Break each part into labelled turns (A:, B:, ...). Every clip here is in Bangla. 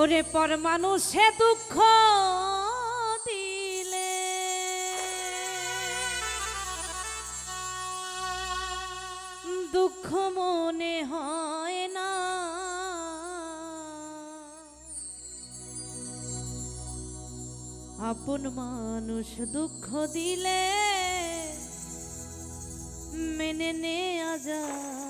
A: ওরে পর মানুষে দুঃখ দিলে। দুঃখ মনে হয় না। আপন মানুষ দুঃখ দিলে মেনে নেয়া যায়।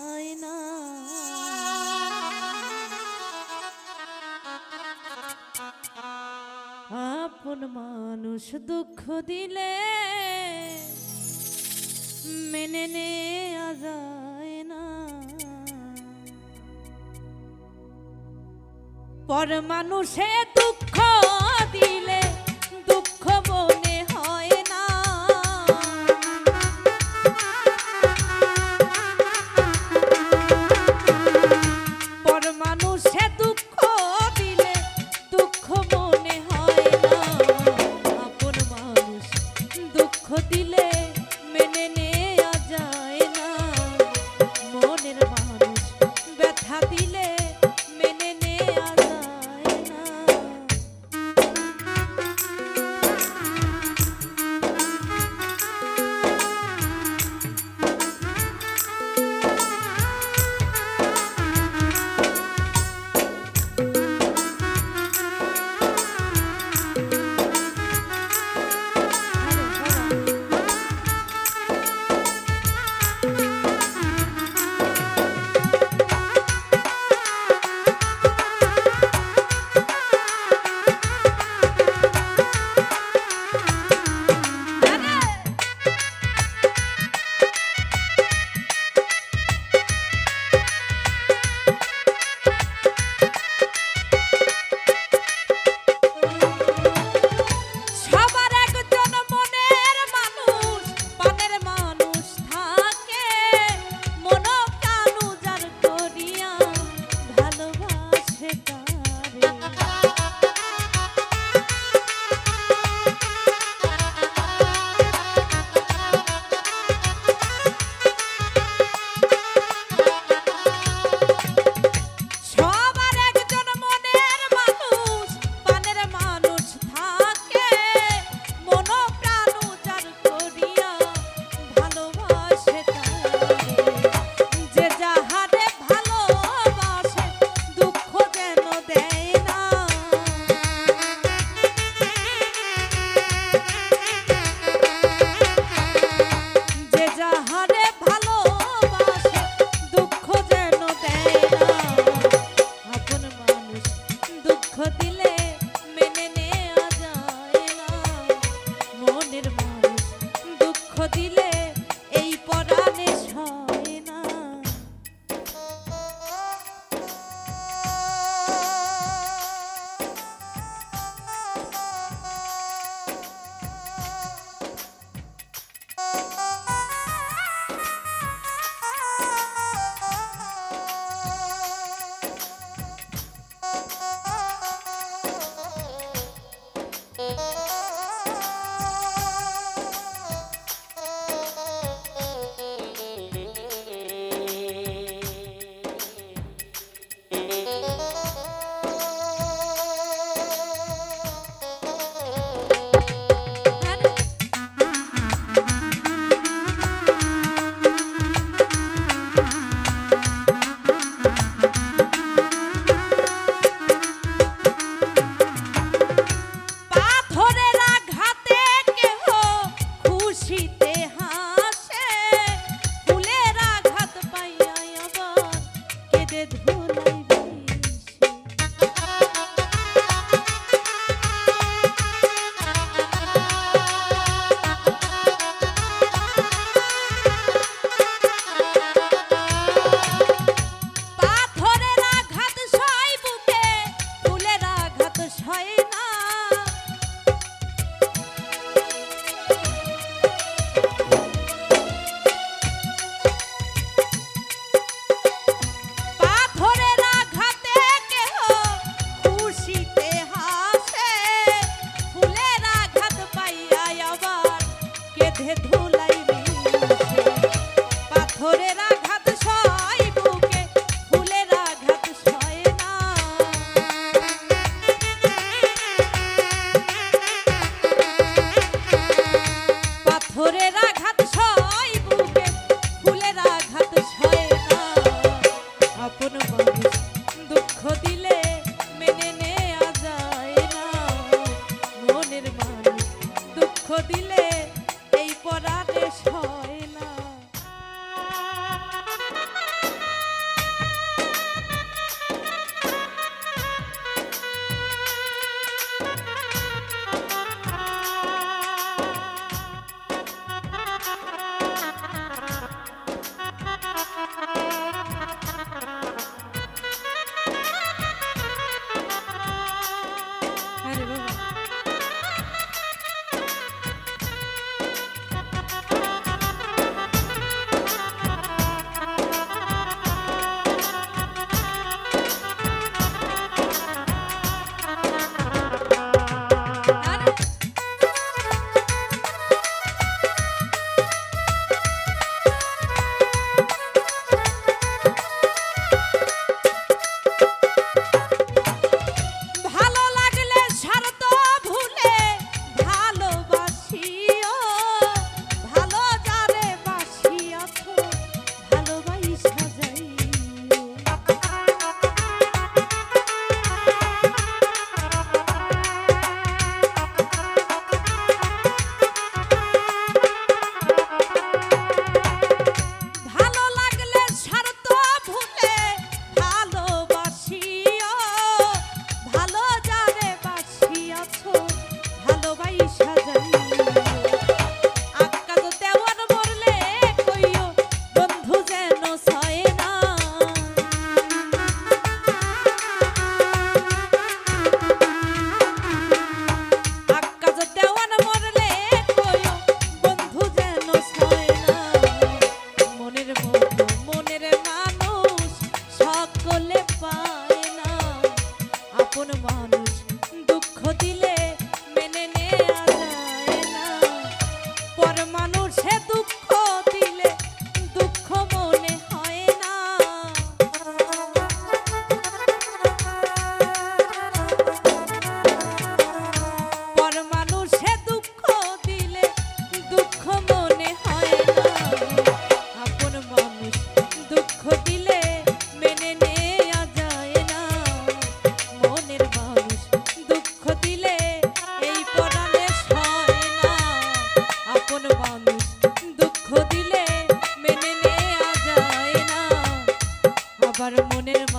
A: আপন মানুষ দুঃখ দিলে মেনে নেয়া যায় না। পর মানুষে দুঃখ motil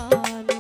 A: Oh.